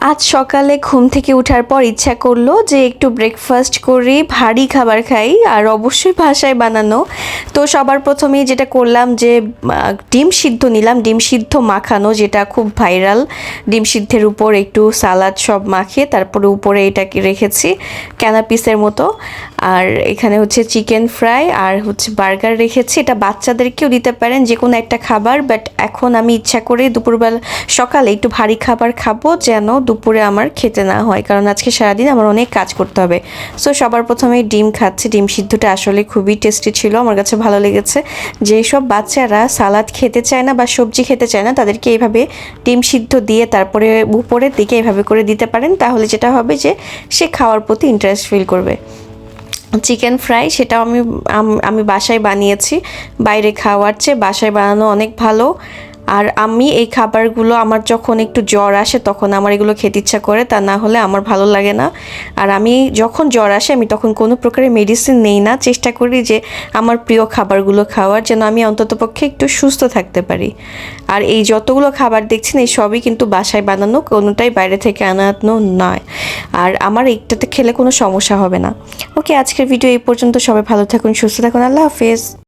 আজ সকালে ঘুম থেকে উঠার পর ইচ্ছা করল যে একটু ব্রেকফাস্ট করি, ভারী খাবার খাই আর অবশ্যই ভাষায় বানানো। তো সবার প্রথমেই যেটা করলাম যে ডিম সিদ্ধ নিলাম, ডিম সিদ্ধ মাখানো যেটা খুব ভাইরাল ডিম সিদ্ধের উপর একটু সালাদ সব মাখে তারপরে উপরে এটাকে রেখেছি ক্যানাপিসের মতো। আর এখানে হচ্ছে চিকেন ফ্রাই আর হচ্ছে বার্গার রেখেছি। এটা বাচ্চাদেরকেও দিতে পারেন যে কোনো একটা খাবার, বাট এখন আমি ইচ্ছা করে দুপুরবেলা, সকালে একটু ভারী খাবার খাব যেন দুপুরে আমার খেতে না হয়, কারণ আজকে সারাদিন আমার অনেক কাজ করতে হবে। সো সবার প্রথমে ডিম খাচ্ছি। ডিম সিদ্ধটা আসলে খুবই টেস্টি ছিল, আমার কাছে ভালো লেগেছে। যেসব বাচ্চারা সালাদ খেতে চায় না বা সবজি খেতে চায় না, তাদেরকে এইভাবে ডিম সিদ্ধ দিয়ে তারপরে উপরের দিকে এইভাবে করে দিতে পারেন, তাহলে যেটা হবে যে সে খাওয়ার প্রতি ইন্টারেস্ট ফিল করবে। চিকেন ফ্রাই সেটাও আমি আমি বাসায় বানিয়েছি। বাইরে খাওয়ার চেয়ে বাসায় বানানো অনেক ভালো। আর আমি এই খাবারগুলো আমার যখন একটু জ্বর আসে তখন আমার এগুলো খেতে ইচ্ছা করে, তা না হলে আমার ভালো লাগে না। আর আমি যখন জ্বর আসে আমি তখন কোনো প্রকারের মেডিসিন নেই না, চেষ্টা করি যে আমার প্রিয় খাবারগুলো খাওয়ার যেন আমি অন্ততপক্ষে একটু সুস্থ থাকতে পারি। আর এই যতগুলো খাবার দেখছেন এই সবই কিন্তু বাসায় বানানো, কোনোটাই বাইরে থেকে আনানো নয়। আর আমার এইটাতে খেলে কোনো সমস্যা হবে না। ওকে, আজকের ভিডিও এই পর্যন্ত। সবাই ভালো থাকুন, সুস্থ থাকুন। আল্লাহ হাফেজ।